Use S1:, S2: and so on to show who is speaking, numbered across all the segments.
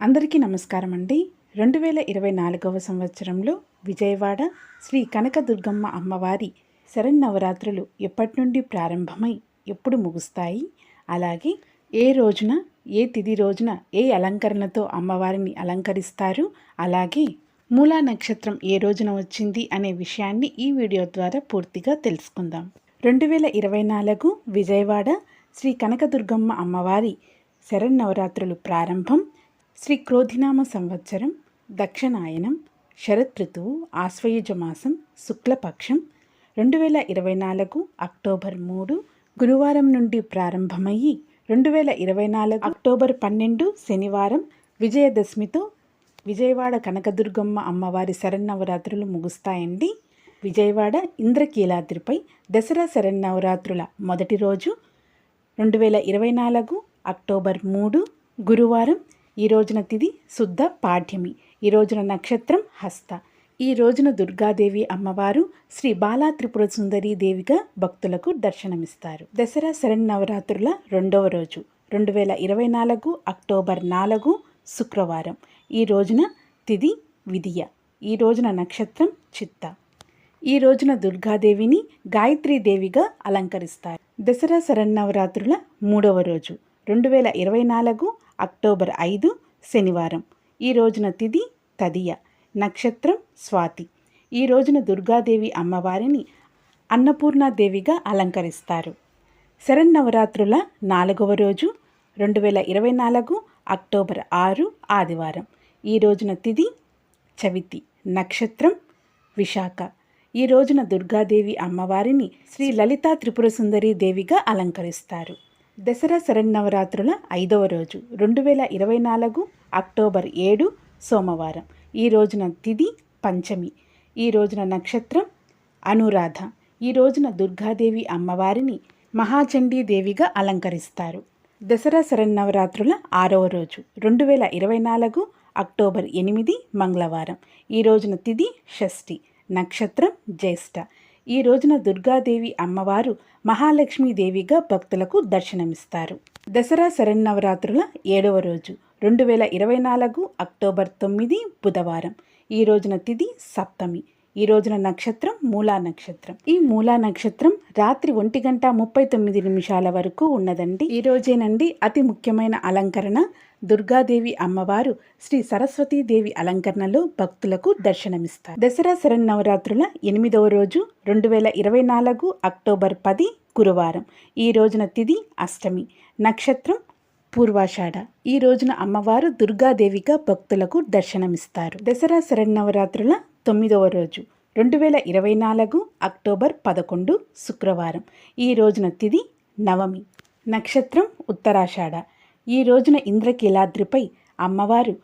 S1: అందరికీ నమస్కారం అండి. రెండు వేల ఇరవై నాలుగవ సంవత్సరంలో విజయవాడ శ్రీ కనకదుర్గమ్మ అమ్మవారి శరన్నవరాత్రులు ఎప్పటి నుండి ప్రారంభమై ఎప్పుడు ముగుస్తాయి? అలాగే ఏ రోజున ఏ తిథి రోజున ఏ అలంకరణతో అమ్మవారిని అలంకరిస్తారు? అలాగే మూలా నక్షత్రం ఏ రోజున వచ్చింది అనే విషయాన్ని ఈ వీడియో ద్వారా పూర్తిగా తెలుసుకుందాం. రెండు వేల ఇరవై నాలుగు విజయవాడ శ్రీ కనకదుర్గమ్మ అమ్మవారి శరన్నవరాత్రులు ప్రారంభం శ్రీ క్రోధినామ సంవత్సరం దక్షిణాయనం శరత్ ఋతువు ఆశ్వయుజమాసం శుక్లపక్షం రెండు వేల ఇరవై నాలుగు అక్టోబర్ మూడు గురువారం నుండి ప్రారంభమయ్యి రెండు వేల ఇరవై నాలుగు అక్టోబర్ పన్నెండు శనివారం విజయదశమితో విజయవాడ కనకదుర్గమ్మ అమ్మవారి శరన్నవరాత్రులు ముగుస్తాయండి. విజయవాడ ఇంద్రకీలాద్రిపై దసరా శరన్నవరాత్రుల మొదటి రోజు రెండు వేల ఇరవై నాలుగు అక్టోబర్ మూడు గురువారం ఈ రోజున తిది శుద్ధ పాఠ్యమి ఈ రోజున నక్షత్రం హస్త. ఈ రోజున దుర్గాదేవి అమ్మవారు శ్రీ బాలా త్రిపుర సుందరి దేవిగా భక్తులకు దర్శనమిస్తారు. దసరా శరన్నవరాత్రుల రెండవ రోజు రెండు వేల ఇరవై నాలుగు అక్టోబర్ నాలుగు శుక్రవారం. ఈ రోజున తిది విధియ ఈ రోజున నక్షత్రం చిత్త. ఈ రోజున దుర్గాదేవిని గాయత్రీదేవిగా అలంకరిస్తారు. దసరా శరన్నవరాత్రుల మూడవ రోజు రెండు వేల ఇరవై నాలుగు అక్టోబర్ ఐదు శనివారం. ఈ రోజున తిది తదియ. నక్షత్రం స్వాతి. ఈ రోజున దుర్గాదేవి అమ్మవారిని అన్నపూర్ణాదేవిగా అలంకరిస్తారు. శరన్నవరాత్రుల నాలుగవ రోజు రెండు వేల ఇరవై నాలుగు అక్టోబర్ ఆరు ఆదివారం. ఈ రోజున తిది చవితి. నక్షత్రం విశాఖ. ఈ రోజున దుర్గాదేవి అమ్మవారిని శ్రీ లలితా త్రిపుర సుందరి దేవిగా అలంకరిస్తారు. దసరా శరన్నవరాత్రుల ఐదవ రోజు రెండు వేల ఇరవై నాలుగు అక్టోబర్ ఏడు సోమవారం. ఈ రోజున తిథి పంచమి. ఈ రోజున నక్షత్రం అనురాధ. ఈ రోజున దుర్గాదేవి అమ్మవారిని మహాచండీ దేవిగా అలంకరిస్తారు. దసరా శరన్నవరాత్రుల ఆరవ రోజు రెండు వేల ఇరవై నాలుగు అక్టోబర్ ఎనిమిది మంగళవారం. ఈ రోజున తిథి షష్ఠి. నక్షత్రం జ్యేష్ఠ. ఈ రోజున దుర్గాదేవి అమ్మవారు మహాలక్ష్మీదేవిగా భక్తులకు దర్శనమిస్తారు. దసరా శరన్నవరాత్రుల ఏడవ రోజు రెండు వేల ఇరవై నాలుగు అక్టోబర్ తొమ్మిది బుధవారం. ఈ రోజున తిథి సప్తమి. ఈ రోజున నక్షత్రం మూలా నక్షత్రం. ఈ మూలా నక్షత్రం రాత్రి ఒంటి గంట ముప్పై తొమ్మిది నిమిషాల వరకు ఉన్నదండి. ఈ రోజేనండి అతి ముఖ్యమైన అలంకరణ. దుర్గాదేవి అమ్మవారు శ్రీ సరస్వతీదేవి అలంకరణలో భక్తులకు దర్శనమిస్తారు. దసరా శరన్నవరాత్రుల ఎనిమిదవ రోజు రెండు వేల ఇరవై నాలుగు అక్టోబర్ పది గురువారం. ఈ రోజున తిది అష్టమి. నక్షత్రం పూర్వాషాఢ. ఈ రోజున అమ్మవారు దుర్గాదేవిగా భక్తులకు దర్శనమిస్తారు. దసరా శరన్నవరాత్రుల తొమ్మిదవ రోజు రెండు వేల ఇరవై నాలుగు అక్టోబర్ పదకొండు శుక్రవారం. ఈ రోజున తిది నవమి. నక్షత్రం ఉత్తరాషాఢ. ఈ రోజున ఇంద్రకీలాద్రిపై అమ్మవారు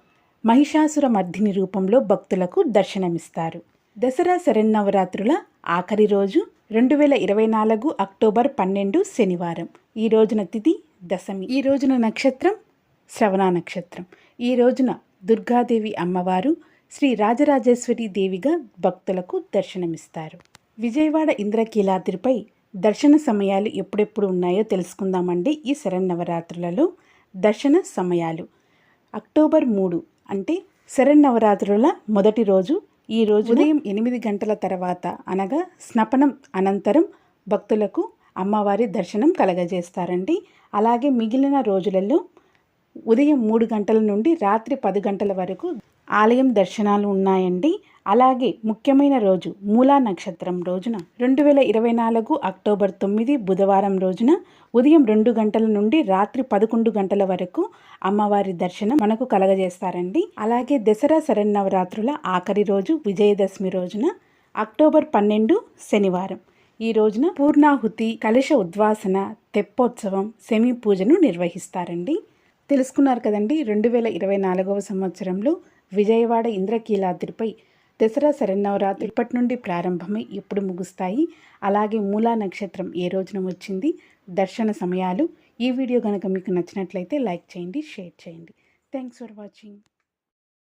S1: మహిషాసుర మర్దిని రూపంలో భక్తులకు దర్శనమిస్తారు. దసరా శరన్నవరాత్రుల ఆఖరి రోజు రెండు వేల ఇరవై నాలుగు అక్టోబర్ పన్నెండు శనివారం. ఈ రోజున తిథి దశమి. ఈ రోజున నక్షత్రం శ్రవణ నక్షత్రం ఈ రోజున దుర్గాదేవి అమ్మవారు శ్రీ రాజరాజేశ్వరి దేవిగా భక్తులకు దర్శనమిస్తారు. విజయవాడ ఇంద్రకీలాద్రిపై దర్శన సమయాలు ఎప్పుడెప్పుడు ఉన్నాయో తెలుసుకుందామండి ఈ శరన్నవరాత్రులలో. దర్శన సమయాలు. అక్టోబర్ మూడు అంటే శరన్నవరాత్రుల మొదటి రోజు. ఈ రోజు ఉదయం ఎనిమిది గంటల తర్వాత అనగా స్నపనం అనంతరం భక్తులకు అమ్మవారి దర్శనం కలగజేస్తారండి. అలాగే మిగిలిన రోజులలో ఉదయం మూడు గంటల నుండి రాత్రి పది గంటల వరకు ఆలయం దర్శనాలు ఉన్నాయండి. అలాగే ముఖ్యమైన రోజు మూలా నక్షత్రం రోజున రెండు వేల ఇరవై నాలుగు అక్టోబర్ తొమ్మిది బుధవారం రోజున ఉదయం రెండు గంటల నుండి రాత్రి పదకొండు గంటల వరకు అమ్మవారి దర్శనం మనకు కలగజేస్తారండి. అలాగే దసరా శరన్నవరాత్రుల ఆఖరి రోజు విజయదశమి రోజున అక్టోబర్ పన్నెండు శనివారం. ఈ రోజున పూర్ణాహుతి కలశ ఉద్వాసన తెప్పోత్సవం సెమీ పూజను నిర్వహిస్తారండి. తెలుసుకున్నారు కదండి. రెండు వేల ఇరవై నాలుగవ సంవత్సరంలో విజయవాడ ఇంద్రకీలాద్రిపై దసరా శరన్నవరాత్రి ఇప్పటి నుండి ప్రారంభమై ఎప్పుడు ముగుస్తాయి? అలాగే మూలా నక్షత్రం ఏ రోజున వచ్చింది? దర్శన సమయాలు? ఈ వీడియో కనుక మీకు నచ్చినట్లయితే లైక్ చేయండి షేర్ చేయండి. Thanks for watching.